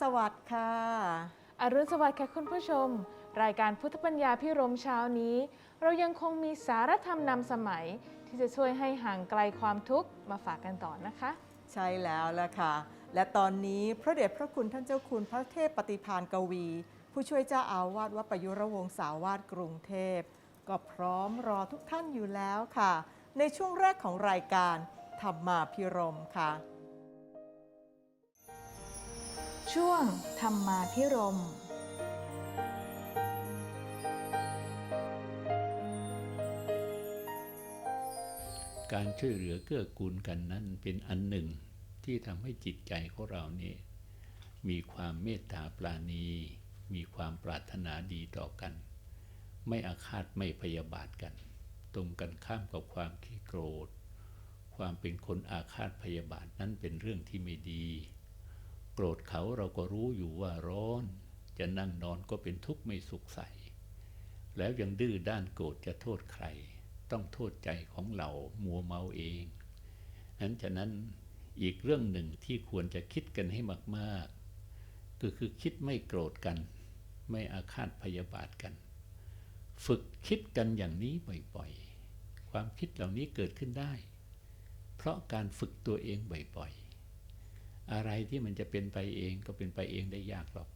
สวัสดิ์ค่ะ อรุณสวัสดิ์ค่ะคุณผู้ชม รายการพุทธปัญญาพิรมเช้านี้ เรายังคงมีสารธรรมนำสมัย ที่จะช่วยให้ห่างไกลความทุกข์มาฝากกันต่อนะคะ ใช่แล้วละค่ะ และตอนนี้พระเดชพระคุณท่านเจ้าคุณพระเทพปฏิพานกวี ผู้ช่วยเจ้าอาวาสวัดประยุรวงศาวาสกรุงเทพ ก็พร้อมรอทุกท่านอยู่แล้วค่ะ ในช่วงแรกของรายการธรรมาพิรมค่ะ ช่วงธรรมาพิรมการช่วยเหลือเกื้อกูลกันนั้นเป็นอันหนึ่งที่ทำให้จิตใจของเรานี่ยมีความเมตตาปราณี มีความปรารถนาดีต่อกัน ไม่อาฆาตไม่พยาบาทกัน ตรงกันข้ามกับความขี้โกรธ ความเป็นคนอาฆาตพยาบาทนั้นเป็นเรื่องที่ไม่ดี รธเขาเราก็รู้อยู่ว่าร้อน จะนั่งนอนก็เป็นทุกข์ไม่สุขใส แล้วยังดื้อด้านโกรธจะโทษใคร ต้องโทษใจของเรามัวเมาเองนั้นฉะนั้นอีกเรื่องหนึ่งที่ควรจะคิดกันให้มากๆ ก็คือคิดไม่โกรธกัน ไม่อาฆาตพยาบาทกัน ฝึกคิดกันอย่างนี้บ่อยๆ ความคิดเหล่านี้เกิดขึ้นได้ เพราะการฝึกตัวเองบ่อยๆ อะไรที่มันจะเป็นไปเองก็เป็นไปเองได้ยากหรอก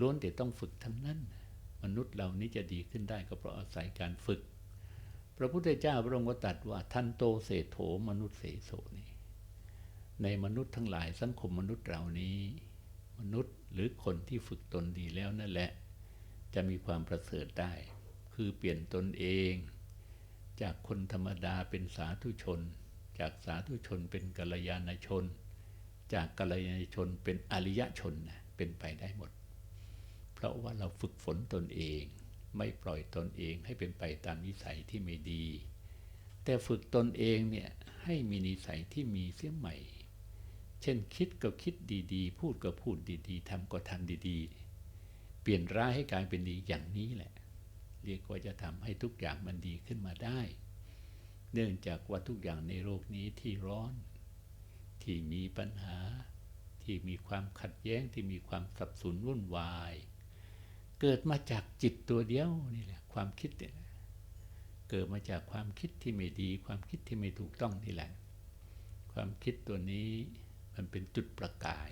ล้วนแต่ต้องฝึกทั้งนั้น มนุษย์เหล่านี้จะดีขึ้นได้ก็เพราะอาศัยการฝึก พระพุทธเจ้าพระองค์ก็ตรัสว่าทันโตเศรษโถมนุษย์เสโสนี่ในมนุษย์ทั้งหลายสังคมมนุษย์เหล่านี้ มนุษย์หรือคนที่ฝึกตนดีแล้วนั่นแหละ จะมีความประเสริฐได้ คือเปลี่ยนตนเอง จากคนธรรมดาเป็นสาธุชน จากสาธุชนเป็นกัลยาณชน จากกัลยาณชนเป็นอริยชนนะเป็นไปได้หมด เพราะว่าเราฝึกฝนตนเอง ไม่ปล่อยตนเองให้เป็นไปตามนิสัยที่ไม่ดี แต่ฝึกตนเองเนี่ยให้มีนิสัยที่มีเสี้ยใหม่ เช่นคิดก็คิดดีๆ พูดก็พูดดีๆทำก็ทำดีๆ เปลี่ยนร้ายให้กลายเป็นดีอย่างนี้แหละ เรียกว่าจะทำให้ทุกอย่างมันดีขึ้นมาได้ เนื่องจากว่าทุกอย่างในโลกนี้ที่ร้อน ที่มีปัญหา ที่มีความขัดแย้งที่มีความสับสนวุ่นวาย เกิดมาจากจิตตัวเดียวนี่แหละความคิดเนี่ยเกิดมาจากความคิดที่ไม่ดี ความคิดที่ไม่ถูกต้องนี่แหละ ความคิดตัวนี้มันเป็นจุดประกาย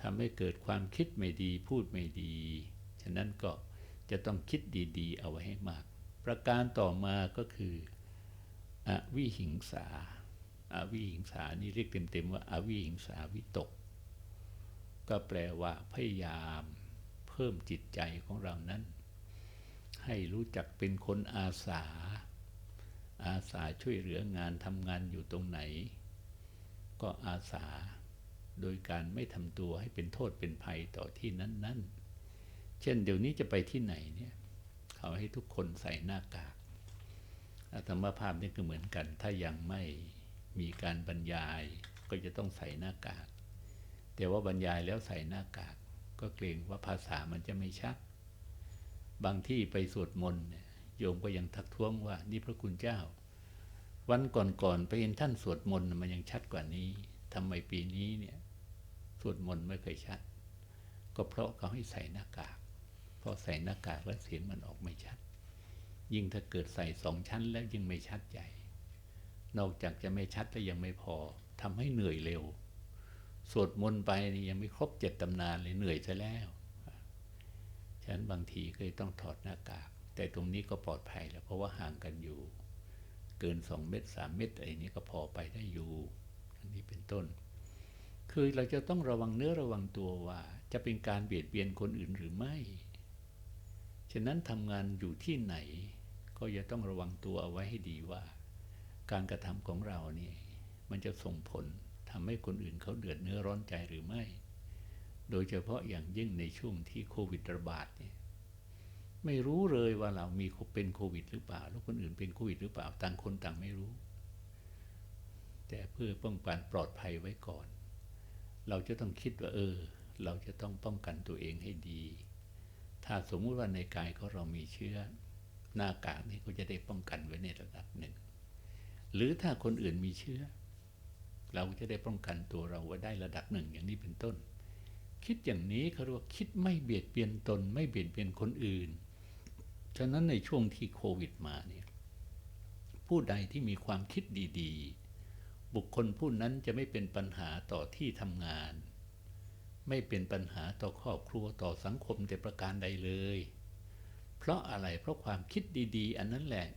ทำให้เกิดความคิดไม่ดีพูดไม่ดี ฉะนั้นก็จะต้องคิดดีๆ เอาไว้ให้มาก ประการต่อมาก็คืออวิหิงสา อาวิหิงสานี่เรียกเต็มๆว่าอาวิหิงสาวิตก ก็แปลว่าพยายามเพิ่มจิตใจของเรานั้น ให้รู้จักเป็นคนอาสา อาสาช่วยเหลืองานทำงานอยู่ตรงไหน ก็อาสาโดยการไม่ทำตัวให้เป็นโทษเป็นภัยต่อที่นั้น ๆ เช่นเดี๋ยวนี้จะไปที่ไหนเนี่ยเขาให้ทุกคนใส่หน้ากากอาธรรมภาพนี่ก็เหมือนกัน ถ้ายังไม่ มีการบรรยายก็จะต้องใส่หน้ากาก แต่ว่าบรรยายแล้วใส่หน้ากาก ก็เกรงว่าภาษามันจะไม่ชัด บางที่ไปสวดมนต์โยมก็ยังทักท้วงว่านี่พระคุณเจ้า วันก่อนๆไปเห็นท่านสวดมนต์มันยังชัดกว่านี้ทำไมปีนี้เนี่ยสวดมนต์ไม่เคยชัด ก็เพราะเขาให้ใส่หน้ากากพอใส่หน้ากากแล้วเสียงมันออกไม่ชัด ยิ่งถ้าเกิดใส่สองชั้นแล้วยิ่งไม่ชัดใหญ่ นอกจากจะไม่ชัดแล้วยังไม่พอทำให้เหนื่อยเร็ว สวดมนต์ไปนี่ยังไม่ครบเจ็ดตำนานเลยเหนื่อยซะแล้ว ฉะนั้นบางทีก็ต้องถอดหน้ากาก แต่ตรงนี้ก็ปลอดภัยแล้วเพราะว่าห่างกันอยู่ เกินสองเมตรสามเมตรอะไรนี้ก็พอไปได้อยู่อันนี้เป็นต้น คือเราจะต้องระวังเนื้อระวังตัวว่า จะเป็นการเบียดเบียนคนอื่นหรือไม่ ฉะนั้นทำงานอยู่ที่ไหน ก็จะต้องระวังตัวเอาไว้ให้ดีว่า การกระทำของเรานี่มันจะส่งผลทำให้คนอื่นเขาเดือดเนื้อร้อนใจหรือไม่ โดยเฉพาะอย่างยิ่งในช่วงที่โควิดระบาดเนี่ยไม่รู้เลยว่าเรามีเป็นโควิด หรือเปล่า แล้วคนอื่นเป็นโควิดหรือเปล่า ต่างคนต่างไม่รู้ แต่เพื่อป้องกันปลอดภัยไว้ก่อน เราจะต้องคิดว่า เออ เราจะต้องป้องกันตัวเองให้ดี ถ้าสมมุติว่าในกายของเรามีเชื้อ หน้ากากนี้ก็จะได้ป้องกันไว้ในระดับหนึ่ง หรือถ้าคนอื่นมีเชื้อ เราจะได้ป้องกันตัวเราไว้ได้ระดับหนึ่งอย่างนี้เป็นต้น คิดอย่างนี้เขาเรียกว่าคิดไม่เบียดเบียนตน ไม่เบียดเบียนคนอื่น ฉะนั้นในช่วงที่โควิดมาเนี่ยผู้ใดที่มีความคิดดีๆ บุคคลผู้นั้นจะไม่เป็นปัญหาต่อที่ทำงาน ไม่เป็นปัญหาต่อครอบครัวต่อสังคมแต่ประการใดเลย เพราะอะไรเพราะความคิดดีๆ อันนั้นแหละ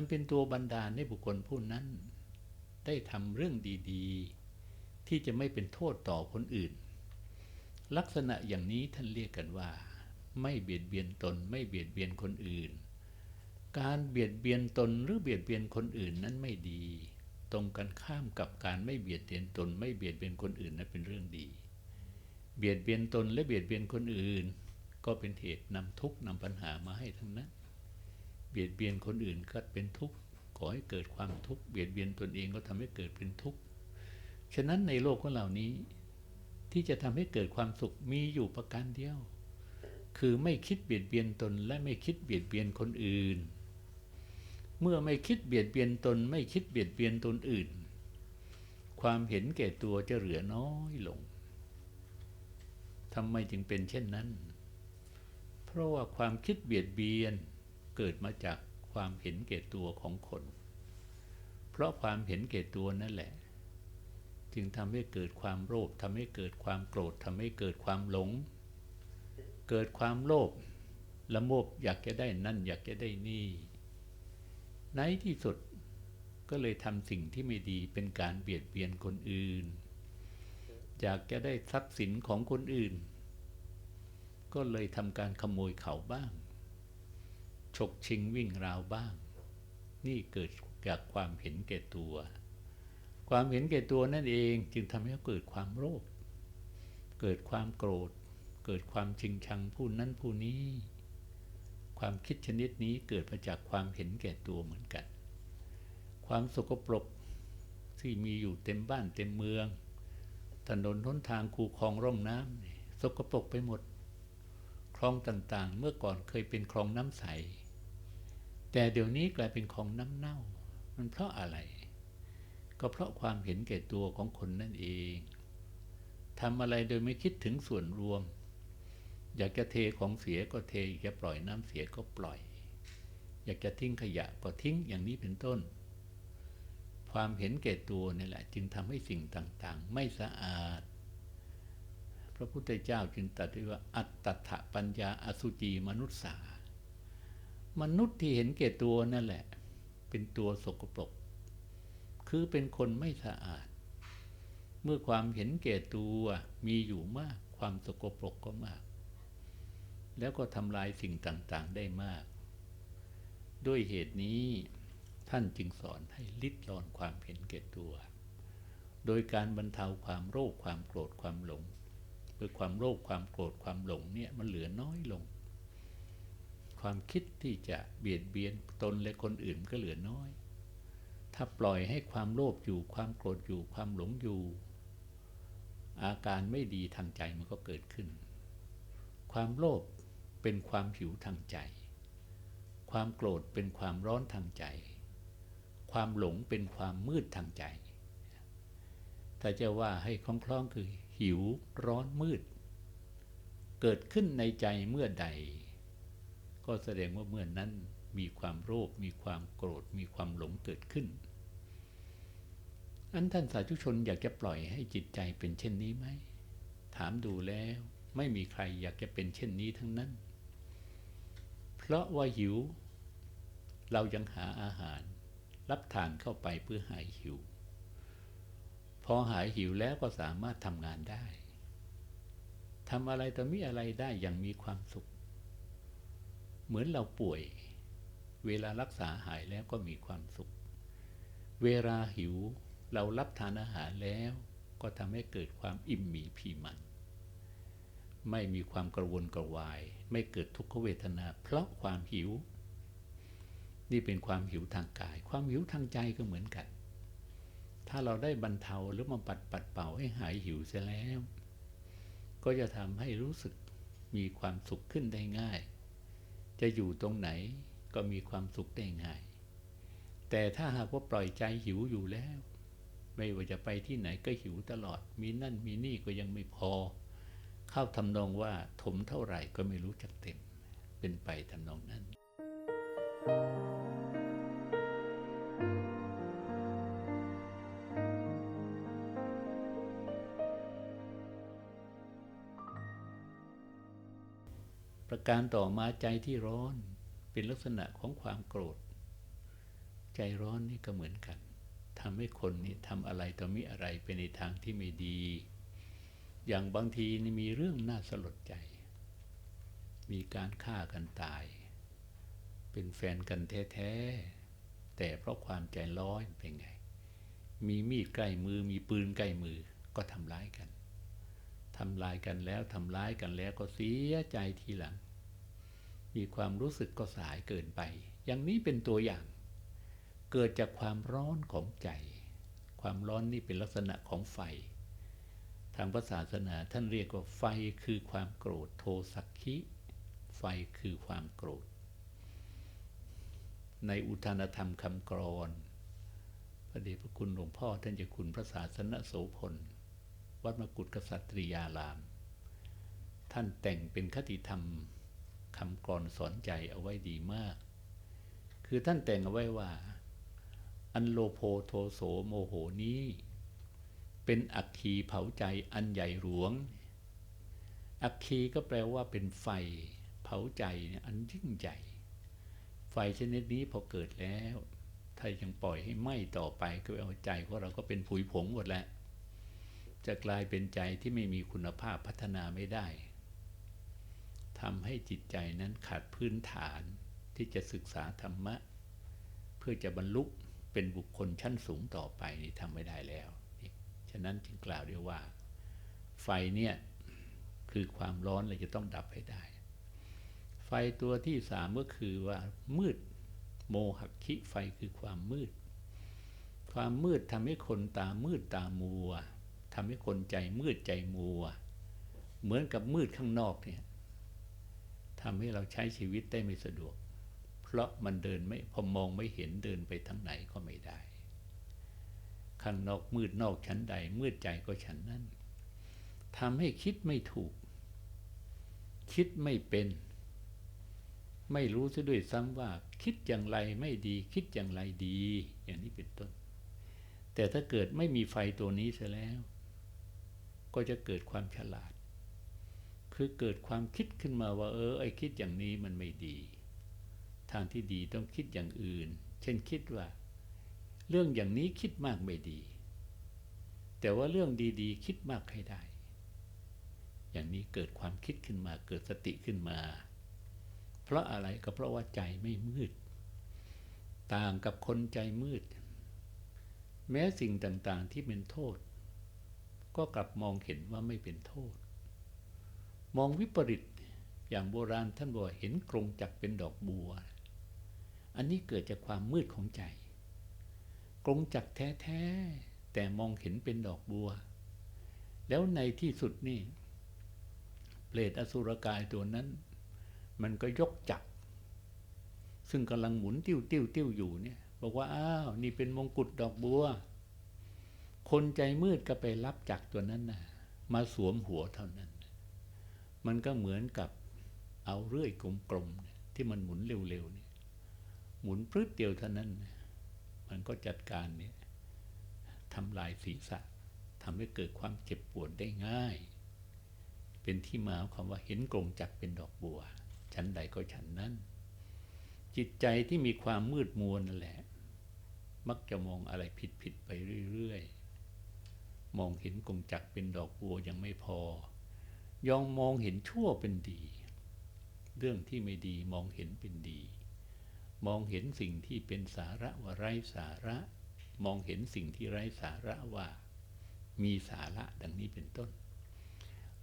มันเป็นตัวบันดาลให้บุคคลผู้นั้น ได้ทำเรื่องดีๆ ที่จะไม่เป็นโทษต่อคนอื่น ลักษณะอย่างนี้ท่านเรียกกันว่า ไม่เบียดเบียนตนไม่เบียดเบียนคนอื่น การเบียดเบียนตนหรือเบียดเบียนคนอื่นนั้นไม่ดี ตรงกันข้ามกับการไม่เบียดเบียนตน ไม่เบียดเบียนคนอื่นนั้นเป็นเรื่องดี เบียดเบียนตนและเบียดเบียนคนอื่น ก็เป็นเหตุนำทุกข์นำปัญหามาให้ทั้งนั้น เบียดเบียนคนอื่นก็เป็นทุกข์ก่อให้เกิดความทุกข์เบียดเบียนตนเองก็ทำให้เกิดเป็นทุกข์ฉะนั้นในโลกของเหล่านี้ ที่จะทำให้เกิดความสุขมีอยู่ประการเดียว คือไม่คิดเบียดเบียนตนและไม่คิดเบียดเบียนคนอื่น เมื่อไม่คิดเบียดเบียนตน ไม่คิดเบียดเบียนตนอื่น ความเห็นแก่ตัวจะเหลือน้อยลงทำไมจึงเป็นเช่นนั้น เพราะว่าความคิดเบียดเบียน เกิดมาจากความเห็นแก่ตัวของคน เพราะความเห็นแก่ตัวนั่นแหละ จึงทำให้เกิดความโลภทำให้เกิดความโกรธทำให้เกิดความหลง เกิดความโลภละโมบอยากจะได้นั่นอยากจะได้นี่ ในที่สุดก็เลยทำสิ่งที่ไม่ดีเป็นการเบียดเบียนคนอื่น อยากจะได้ทรัพย์สินของคนอื่น ก็เลยทำการขโมยเขาบ้าง ฉกชิงวิ่งราวบ้าง นี่เกิดจากความเห็นแก่ตัว ความเห็นแก่ตัวนั่นเองจึงทำให้เกิดความโลภเกิดความโกรธ เกิดความชิงชังผู้นั้นผู้นี้ ความคิดชนิดนี้เกิดมาจากความเห็นแก่ตัวเหมือนกัน ความสกปรกที่มีอยู่เต็มบ้านเต็มเมือง ถนนท้นทางคูคลองร่องน้ำสกปรกไปหมด คลองต่างๆ เมื่อก่อนเคยเป็นคลองน้ำใส แต่เดี๋ยวนี้กลายเป็นคลองน้ำเน่า มันเพราะอะไร ก็เพราะความเห็นแก่ตัวของคนนั่นเองทำอะไรโดยไม่คิดถึงส่วนรวม อยากจะเทของเสียก็เทอยากจะปล่อยน้ำเสียก็ปล่อย อยากจะทิ้งขยะก็ทิ้งอย่างนี้เป็นต้น ความเห็นแก่ตัวนี่แหละ จึงทำให้สิ่งต่างๆ ไม่สะอาด พระพุทธเจ้าจึงตรัสว้ว่าอัตตะปัญญาอสุจีมนุษสา มนุษย์ที่เห็นแก่ตัวนั่นแหละ เป็นตัวสกปรก คือเป็นคนไม่สะอาด เมื่อความเห็นแก่ตัวมีอยู่มาก ความสกปรกก็มาก แล้วก็ทำลายสิ่งต่างๆได้มาก ด้วยเหตุนี้ท่านจึงสอนให้ลิดรอนความเห็นแก่ตัว โดยการบรรเทาความโลภความโกรธความหลงโดยความโลภความโกรธความหลงเนี่ยมันเหลือน้อยลง ความคิดที่จะเบียดเบียนตนและคนอื่นก็เหลือน้อย ถ้าปล่อยให้ความโลภอยู่ความโกรธอยู่ความหลงอยู่ อาการไม่ดีทางใจมันก็เกิดขึ้น ความโลภเป็นความหิวทางใจ ความโกรธเป็นความร้อนทางใจ ความหลงเป็นความมืดทางใจ ถ้าจะว่าให้คล้องๆคือหิวร้อนมืด เกิดขึ้นในใจเมื่อใด ก็แสดงว่าเมื่อนนั้นมีความโลภมีความโกรธ มีความหลงเกิดขึ้น อันท่านสาธุชนอยากจะปล่อยให้จิตใจเป็นเช่นนี้ไหม ถามดูแล้วไม่มีใครอยากจะเป็นเช่นนี้ทั้งนั้น เพราะว่าหิว เรายังหาอาหาร รับทานเข้าไปเพื่อหายหิว พอหายหิวแล้วก็สามารถทำงานได้ทำอะไรต่อมีอะไรได้อย่างมีความสุข เหมือนเราป่วย เวลารักษาหายแล้วก็มีความสุข เวลาหิวเรารับทานอาหารแล้วก็ทำให้เกิดความอิ่มมีพีมัน ไม่มีความกระวนกระวาย ไม่เกิดทุกขเวทนา เพราะความหิว นี่เป็นความหิวทางกาย ความหิวทางใจก็เหมือนกัน ถ้าเราได้บรรเทาหรือมาปัดปัดเป่าให้หายหิวเสียแล้ว ก็จะทำให้รู้สึกมีความสุขขึ้นได้ง่าย จะอยู่ตรงไหนก็มีความสุขได้ง่าย แต่ถ้าหากว่าปล่อยใจหิวอยู่แล้ว ไม่ว่าจะไปที่ไหนก็หิวตลอด มีนั่นมีนี่ก็ยังไม่พอ เข้าทำนองว่าถมเท่าไหร่ก็ไม่รู้จักเต็ม เป็นไปทำนองนั้น ประการต่อมาใจที่ร้อนเป็นลักษณะของความโกรธ ใจร้อนนี่ก็เหมือนกันทำให้คนนี่ทำอะไรต่อมีอะไรไปในทางที่ไม่ดี อย่างบางทีนี่มีเรื่องน่าสลดใจ มีการฆ่ากันตาย เป็นแฟนกันแท้ๆแต่เพราะความใจร้อนเป็นไง มีมีดใกล้มือมีปืนใกล้มือก็ทำร้ายกันทำลายกันแล้วทำร้ายกันแล้วก็เสียใจทีหลัง มีความรู้สึกก็สายเกินไป อย่างนี้เป็นตัวอย่าง เกิดจากความร้อนของใจ ความร้อนนี่เป็นลักษณะของไฟ ทางพระศาสนาท่านเรียกว่าไฟคือความโกรธโทสักขิไฟคือความโกรธ ในอุทานธรรมคำกรอนพระเดชพระคุณหลวงพ่อท่านเจ้าคุณพระศาสนโสพล วัดมกุฏกษัตริยาราม ท่านแต่งเป็นคติธรรม คำกรอนสอนใจเอาไว้ดีมาก คือท่านแต่งเอาไว้ว่า อันโลโพโทโสโมโหนี้ เป็นอัคคีเผาใจอันใหญ่หลวง อัคคีก็แปลว่าเป็นไฟ เผาใจเนี่ยอันยิ่งใหญ่ ไฟชนิดนี้พอเกิดแล้ว ถ้ายังปล่อยให้ไหม้ต่อไปก็เอาใจของเราก็เป็นผุยผงหมดแล้วจะกลายเป็นใจที่ไม่มีคุณภาพพัฒนาไม่ได้ ทำให้จิตใจนั้นขาดพื้นฐานที่จะศึกษาธรรมะ เพื่อจะบรรลุเป็นบุคคลชั้นสูงต่อไปนี่ทำไม่ได้แล้วฉะนั้นจึงกล่าวได้ว่า ไฟเนี่ยคือความร้อนเราจะต้องดับให้ได้ ไฟตัวที่สามก็คือว่ามืดโมหคิไฟคือความมืด ความมืดทำให้คนตามืดตามัวทำให้คนใจมืดใจมัว เหมือนกับมืดข้างนอกเนี่ย ทำให้เราใช้ชีวิตได้ไม่สะดวก เพราะมันเดินไม่พอมองไม่เห็นเดินไปทางไหนก็ไม่ได้ ข้างนอกมืดนอกชั้นใด มืดใจก็ชั้นนั้นทำให้คิดไม่ถูก คิดไม่เป็น ไม่รู้ซะด้วยซ้ำว่า คิดอย่างไรไม่ดี คิดอย่างไรดี อย่างนี้เป็นต้น แต่ถ้าเกิดไม่มีไฟตัวนี้เสียแล้ว ก็จะเกิดความฉลาด คือเกิดความคิดขึ้นมาว่า เออไอคิดอย่างนี้มันไม่ดี ทางที่ดีต้องคิดอย่างอื่น เช่นคิดว่า เรื่องอย่างนี้คิดมากไม่ดี แต่ว่าเรื่องดีๆ คิดมากให้ได้ อย่างนี้เกิดความคิดขึ้นมาเกิดสติขึ้นมา เพราะอะไรก็เพราะว่าใจไม่มืด ต่างกับคนใจมืด แม้สิ่งต่างๆที่เป็นโทษ ก็กลับมองเห็นว่าไม่เป็นโทษ มองวิปริตอย่างโบราณท่านบอกเห็นกรงจักเป็นดอกบัว อันนี้เกิดจากความมืดของใจ กรงจักแท้ๆแต่มองเห็นเป็นดอกบัว แล้วในที่สุดนี่เปรตอสุรกายตัวนั้น มันก็ยกจักซึ่งกำลังหมุนติ้วติ้วติ้วอยู่เนี่ย บอกว่าอ้าวนี่เป็นมงกุฎดอกบัว คนใจมืดก็ไปรับจักตัวนั้นนะมาสวมหัวเท่านั้น มันก็เหมือนกับเอาเรื่อยกลมๆที่มันหมุนเร็วๆเนี่ยหมุนพรึดเดียวเท่านั้นนะมันก็จัดการเนี่ยทำลายศีรษะทำให้เกิดความเจ็บปวดได้ง่าย เป็นที่มาของคำว่าเห็นกรงจักเป็นดอกบัว ชั้นใดก็ชั้นนั้น จิตใจที่มีความมืดมัวนั่นแหละ มักจะมองอะไรผิดผิดๆไปเรื่อยๆ มองเห็นกรงจักเป็นดอกบัวยังไม่พอ ยองมองเห็นชั่วเป็นดี เรื่องที่ไม่ดีมองเห็นเป็นดี มองเห็นสิ่งที่เป็นสาระว่าไร้สาระ มองเห็นสิ่งที่ไร้สาระว่า มีสาระดังนี้เป็นต้น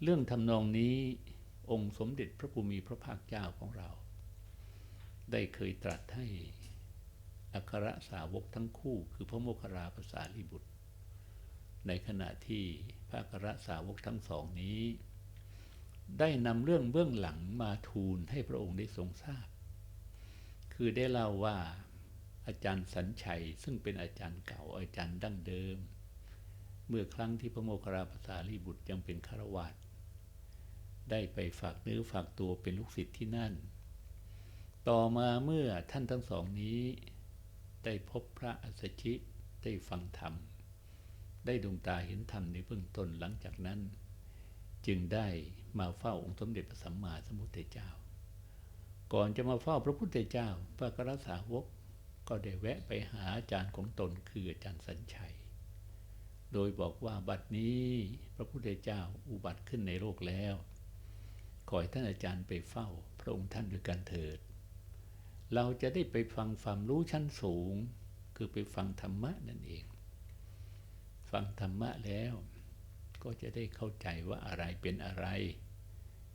เรื่องทำนองนี้องค์สมเด็จพระภูมิพระภาคเจ้าของเรา ได้เคยตรัสให้อัครสาวกทั้งคู่คือพระโมคคัลลาภาษาลีบุตร ในขณะที่พระอัครสาวกทั้งสองนี้ ได้นำเรื่องเบื้องหลังมาทูลให้พระองค์ได้ทรงทราบ คือได้เล่าว่าอาจารย์สัญชัยซึ่งเป็นอาจารย์เก่าอาจารย์ดั้งเดิม เมื่อครั้งที่พระโมคคัลลาภาษาลีบุตรยังเป็นคารวาสได้ไปฝากเนื้อฝากตัวเป็นลูกศิษย์ที่นั่น ต่อมาเมื่อท่านทั้งสองนี้ ได้พบพระอัสสชิได้ฟังธรรม ได้ดวงตาเห็นธรรมในเบื้องต้นหลังจากนั้น จึงได้มาเฝ้าองค์สมเด็จพระสัมมาสัมพุทธเจ้า ก่อนจะมาเฝ้าพระพุทธเจ้า พระกรสาวกก็ได้แวะไปหาอาจารย์ของตนคืออาจารย์สัญชัย โดยบอกว่าบัดนี้พระพุทธเจ้าอุบัติขึ้นในโลกแล้ว ขอให้ท่านอาจารย์ไปเฝ้าพระองค์ท่านด้วยกันเถิด เราจะได้ไปฟังความรู้ชั้นสูง คือไปฟังธรรมะนั่นเอง ฟังธรรมะแล้ว ก็จะได้เข้าใจว่าอะไรเป็นอะไร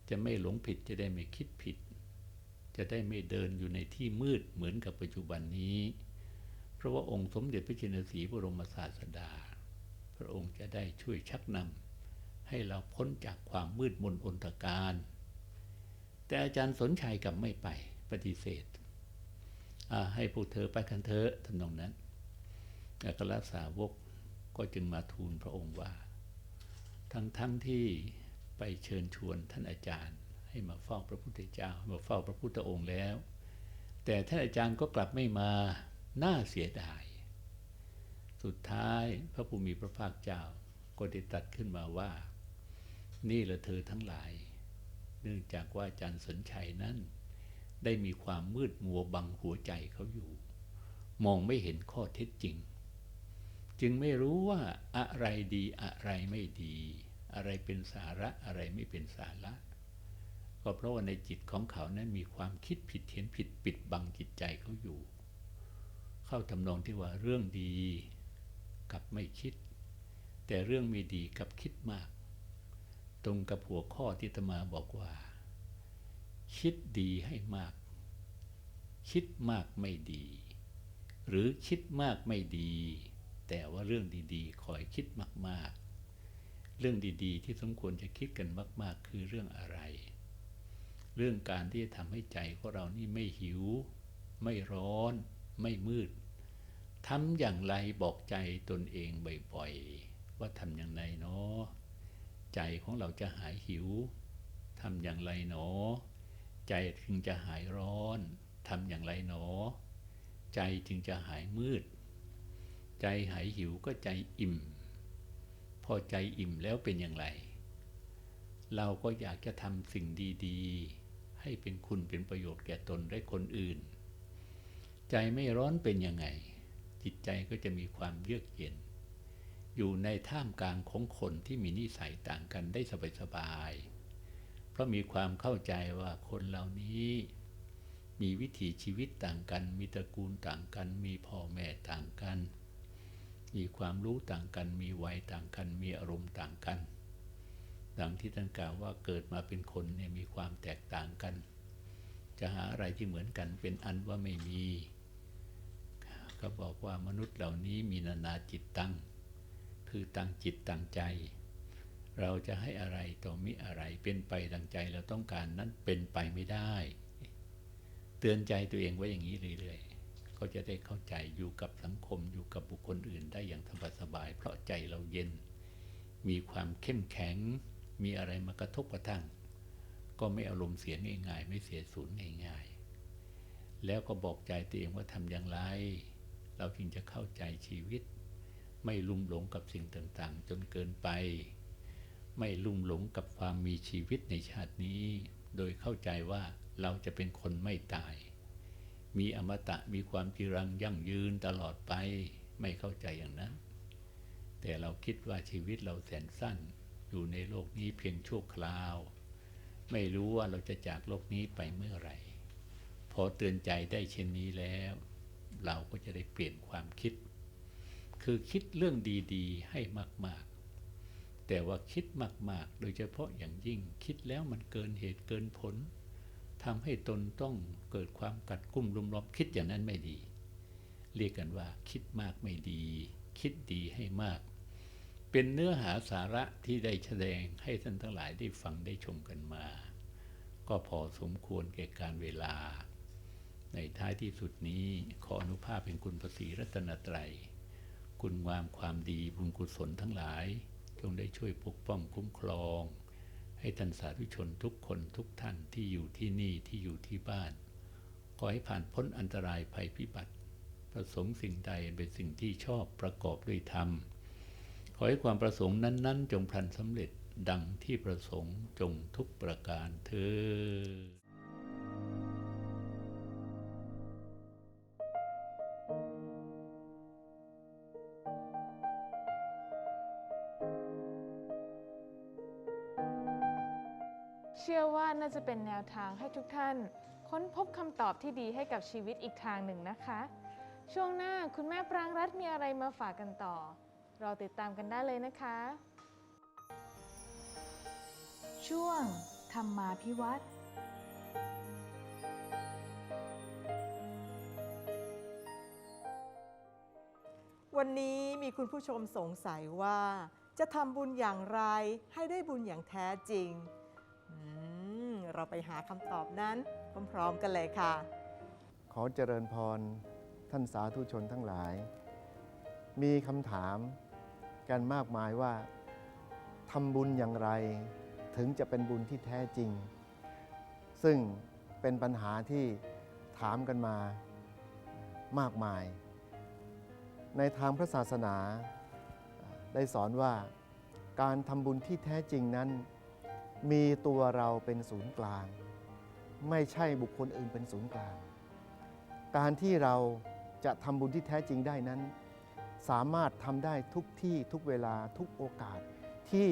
จะไม่หลงผิดจะได้ไม่คิดผิด จะได้ไม่เดินอยู่ในที่มืดเหมือนกับปัจจุบันนี้ เพราะว่าองค์สมเด็จพระจินสีบรมศาสดา พระองค์จะได้ช่วยชักนำให้เราพ้นจากความมืดมนอนตการ แต่อาจารย์สนชัยกับไม่ไปปฏิเสธให้พวกเธอไปกันเถอะทำนองนั้นอัครสาวกก็จึงมาทูลพระองค์ว่า ทั้งทั้งที่ไปเชิญชวนท่านอาจารย์ ให้มาเฝ้าพระพุทธเจ้ามาเฝ้าพระพุทธองค์แล้ว แต่ท่านอาจารย์ก็กลับไม่มาน่าเสียดาย สุดท้ายพระภูมิพระภาคเจ้าก็ได้ตรัสขึ้นมาว่า นี่ละเธอทั้งหลาย เนื่องจากว่าอาจารย์สนชัยนั้น ได้มีความมืดมัวบังหัวใจเขาอยู่ มองไม่เห็นข้อเท็จจริง จึงไม่รู้ว่าอะไรดีอะไรไม่ดี อะไรเป็นสาระอะไรไม่เป็นสาระ ก็เพราะว่าในจิตของเขานั้นมีความคิดผิดเห็นผิดปิดบังจิตใจเขาอยู่ เข้าทำนองที่ว่าเรื่องดีกับไม่คิด แต่เรื่องไม่ดีกับคิดมาก ตรงกับหัวข้อที่ตมาบอกว่า คิดดีให้มาก คิดมากไม่ดี หรือคิดมากไม่ดี แต่ว่าเรื่องดีๆคอยคิดมากๆ เรื่องดีๆ ที่สมควรจะคิดกันมาก ๆ คือเรื่องอะไร เรื่องการที่จะทำให้ใจของเรานี่ไม่หิว ไม่ร้อน ไม่มืดทำอย่างไรบอกใจตนเองบ่อยๆ ว่าทำอย่างไรเนาะใจของเราจะหายหิวทำอย่างไรเนาะใจจึงจะหายร้อนทำอย่างไรเนาะใจจึงจะหายมืด ใจหายหิวก็ใจอิ่ม อใจอิ่มแล้วเป็นอย่างไร เราก็อยากจะทำสิ่งดีๆ ให้เป็นคุณเป็นประโยชน์แก่ตนและคนอื่น ใจไม่ร้อนเป็นยังไง จิตใจก็จะมีความเยือกเย็น อยู่ในท่ามกลางของคนที่มีนิสัยต่างกันได้สบายๆเพราะมีความเข้าใจว่าคนเหล่านี้มีวิถีชีวิตต่างกัน มีตระกูลต่างกัน มีพ่อแม่ต่างกัน มีความรู้ต่างกัน มีวัยต่างกัน มีอารมณ์ต่างกัน ดังที่ท่านกล่าวว่าเกิดมาเป็นคนเนี่ยมีความแตกต่างกัน จะหาอะไรที่เหมือนกันเป็นอันว่าไม่มี ก็บอกว่ามนุษย์เหล่านี้มีนานาจิตตั้งคือตั้งจิตตั้งใจ เราจะให้อะไรต่อมิอะไรเป็นไปดังใจเราต้องการนั้นเป็นไปไม่ได้ เตือนใจตัวเองไว้อย่างนี้เรื่อยๆ ก็จะได้เข้าใจอยู่กับสังคมอยู่กับบุคคลอื่นได้อย่างสบายๆเพราะใจเราเย็น มีความเข้มแข็ง มีอะไรมากระทบกระทั่ง ก็ไม่อารมณ์เสียง่ายๆ ไม่เสียสูญง่ายๆ แล้วก็บอกใจตัวเองว่าทำอย่างไร เราจึงจะเข้าใจชีวิต ไม่ลุ่มหลงกับสิ่งต่างๆ จนเกินไป ไม่ลุ่มหลงกับความมีชีวิตในชาตินี้ โดยเข้าใจว่าเราจะเป็นคนไม่ตาย มีอมตะมีความจีรังยั่งยืนตลอดไปไม่เข้าใจอย่างนั้น แต่เราคิดว่าชีวิตเราแสนสั้น อยู่ในโลกนี้เพียงชั่วคราว ไม่รู้ว่าเราจะจากโลกนี้ไปเมื่อไหร่ พอเตือนใจได้เช่นนี้แล้ว เราก็จะได้เปลี่ยนความคิด คือคิดเรื่องดีๆ ให้มากๆ แต่ว่าคิดมากๆ โดยเฉพาะอย่างยิ่งคิดแล้วมันเกินเหตุเกินผล ทำให้ตนต้องเกิดความกัดกุ้มรุมล้อมคิดอย่างนั้นไม่ดี เรียกกันว่าคิดมากไม่ดี คิดดีให้มาก เป็นเนื้อหาสาระที่ได้แสดงให้ท่านทั้งหลายได้ฟังได้ชมกันมา ก็พอสมควรแก่การเวลา ในท้ายที่สุดนี้ขออนุภาพเป็นคุณพระศรีรัตนตรัย คุณงามความดีบุญกุศลทั้งหลาย จงได้ช่วยปกป้องคุ้มครอง ให้ท่านสาธุชนทุกคนทุกท่านที่อยู่ที่นี่ที่อยู่ที่บ้าน ขอให้ผ่านพ้นอันตรายภัยพิบัติ ประสงค์สิ่งใดเป็นสิ่งที่ชอบประกอบด้วยธรรม ขอให้ความประสงค์นั้น ๆ จงพลันสำเร็จดังที่ประสงค์จงทุกประการเธอ วทางให้ทุกท่าน ค้นพบคำตอบที่ดีให้กับชีวิตอีกทางหนึ่งนะคะ ช่วงหน้าคุณแม่ปรางรัตน์มีอะไรมาฝากกันต่อ รอติดตามกันได้เลยนะคะ ช่วงธรรมาพิวัตรวันนี้มีคุณผู้ชมสงสัยว่า จะทำบุญอย่างไรให้ได้บุญอย่างแท้จริง อืม เราไปหาคำตอบนั้นพร้อมๆกันเลยค่ะ ขอเจริญพรท่านสาธุชนทั้งหลาย มีคำถามกันมากมายว่าทำบุญอย่างไรถึงจะเป็นบุญที่แท้จริง ซึ่งเป็นปัญหาที่ถามกันมามากมาย ในทางพระศาสนาได้สอนว่าการทำบุญที่แท้จริงนั้น มีตัวเราเป็นศูนย์กลาง ไม่ใช่บุคคลอื่นเป็นศูนย์กลาง การที่เราจะทำบุญที่แท้จริงได้นั้น สามารถทำได้ทุกที่ทุกเวลาทุกโอกาสที่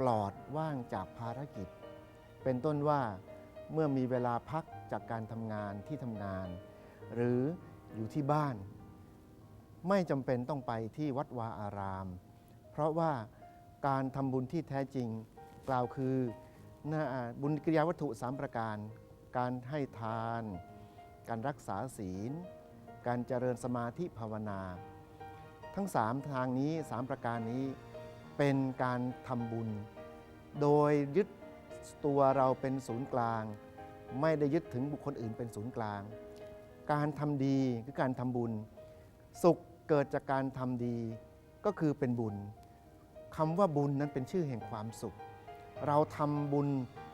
ปลอดว่างจากภารกิจ เป็นต้นว่าเมื่อมีเวลาพักจากการทำงานที่ทำงาน หรืออยู่ที่บ้าน ไม่จำเป็นต้องไปที่วัดวาอาราม เพราะว่าการทำบุญที่แท้จริง กล่าวคือหน้าบุญกิริยาวัตถุสามประการ การให้ทาน การรักษาศีล การเจริญสมาธิภาวนา ทั้งสามทางนี้สามประการนี้เป็นการทำบุญ โดยยึดตัวเราเป็นศูนย์กลาง ไม่ได้ยึดถึงบุคคลอื่นเป็นศูนย์กลาง การทำดีคือการทำบุญ สุขเกิดจากการทำดีก็คือเป็นบุญคำว่าบุญนั้นเป็นชื่อแห่งความสุข เราทำบุญ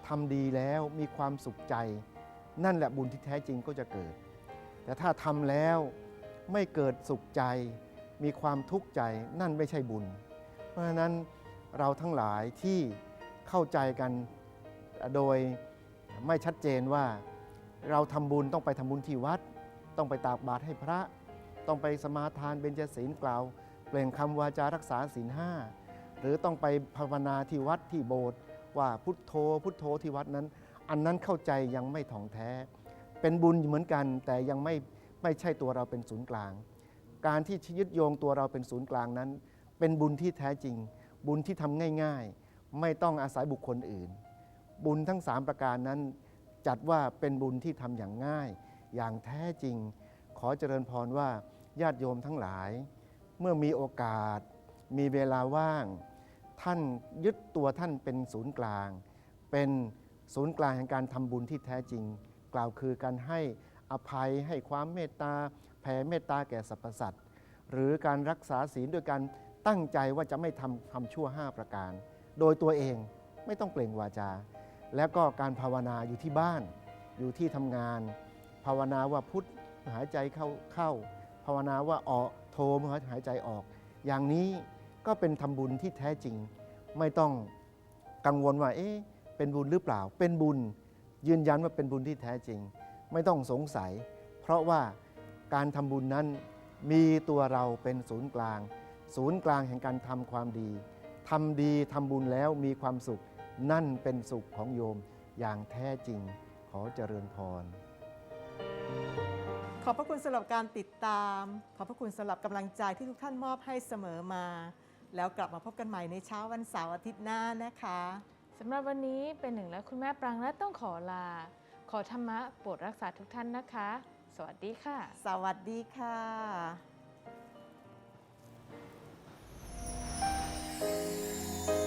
ทำดีแล้วมีความสุขใจ นั่นแหละบุญที่แท้จริงก็จะเกิด แต่ถ้าทำแล้วไม่เกิดสุขใจ มีความทุกข์ใจนั่นไม่ใช่บุญ เพราะฉะนั้นเราทั้งหลายที่เข้าใจกันโดยไม่ชัดเจนว่าเราทำบุญต้องไปทำบุญที่วัด ต้องไปตากบาตรให้พระ ต้องไปสมาทานเบญจศีลกล่าว เปล่งคำวาจารักษาศีลห้าหรือต้องไปภาวนาที่วัดที่โบสถ์ ว่าพุทโธ พุทโธที่วัดนั้น อันนั้นเข้าใจยังไม่ถ่องแท้ เป็นบุญเหมือนกัน แต่ยังไม่ไม่ใช่ตัวเราเป็นศูนย์กลาง การที่ยึดโยงตัวเราเป็นศูนย์กลางนั้น เป็นบุญที่แท้จริง บุญที่ทำง่ายๆ ไม่ต้องอาศัยบุคคลอื่น บุญทั้งสามประการนั้น จัดว่าเป็นบุญที่ทำอย่างง่าย อย่างแท้จริง ขอเจริญพรว่าญาติโยมทั้งหลาย เมื่อมีโอกาส มีเวลาว่าง ท่านยึดตัวท่านเป็นศูนย์กลาง เป็นศูนย์กลางแห่งการทำบุญที่แท้จริง กล่าวคือการให้อภัยให้ความเมตตาแผ่เมตตาแก่สรรพสัตว์หรือการรักษาศีลโดยการตั้งใจว่าจะไม่ทำคำชั่ว 5 ประการ โดยตัวเองไม่ต้องเปล่งวาจา แล้วก็การภาวนาอยู่ที่บ้าน อยู่ที่ทำงาน ภาวนาว่าพุทธหายใจเข้าเข้า ภาวนาว่าออกโทมหายใจออก อย่างนี้ ก็เป็นทำบุญที่แท้จริง ไม่ต้องกังวลว่าเอ๊ะเป็นบุญหรือเปล่า เป็นบุญยืนยันว่าเป็นบุญที่แท้จริง ไม่ต้องสงสัย เพราะว่าการทำบุญนั้นมีตัวเราเป็นศูนย์กลาง ศูนย์กลางแห่งการทำความดีทำดีทำบุญแล้วมีความสุข นั่นเป็นสุขของโยมอย่างแท้จริงขอเจริญพร ขอบพระคุณสำหรับการติดตาม ขอบพระคุณสำหรับกำลังใจที่ทุกท่านมอบให้เสมอมา แล้วกลับมาพบกันใหม่ในเช้าวันเสาร์อาทิตย์หน้านะคะสำหรับวันนี้เป็นหนึ่งและคุณแม่ปรางรัตน์ต้องขอลา ขอธรรมะโปรดรักษาทุกท่านนะคะ สวัสดีค่ะ สวัสดีค่ะ「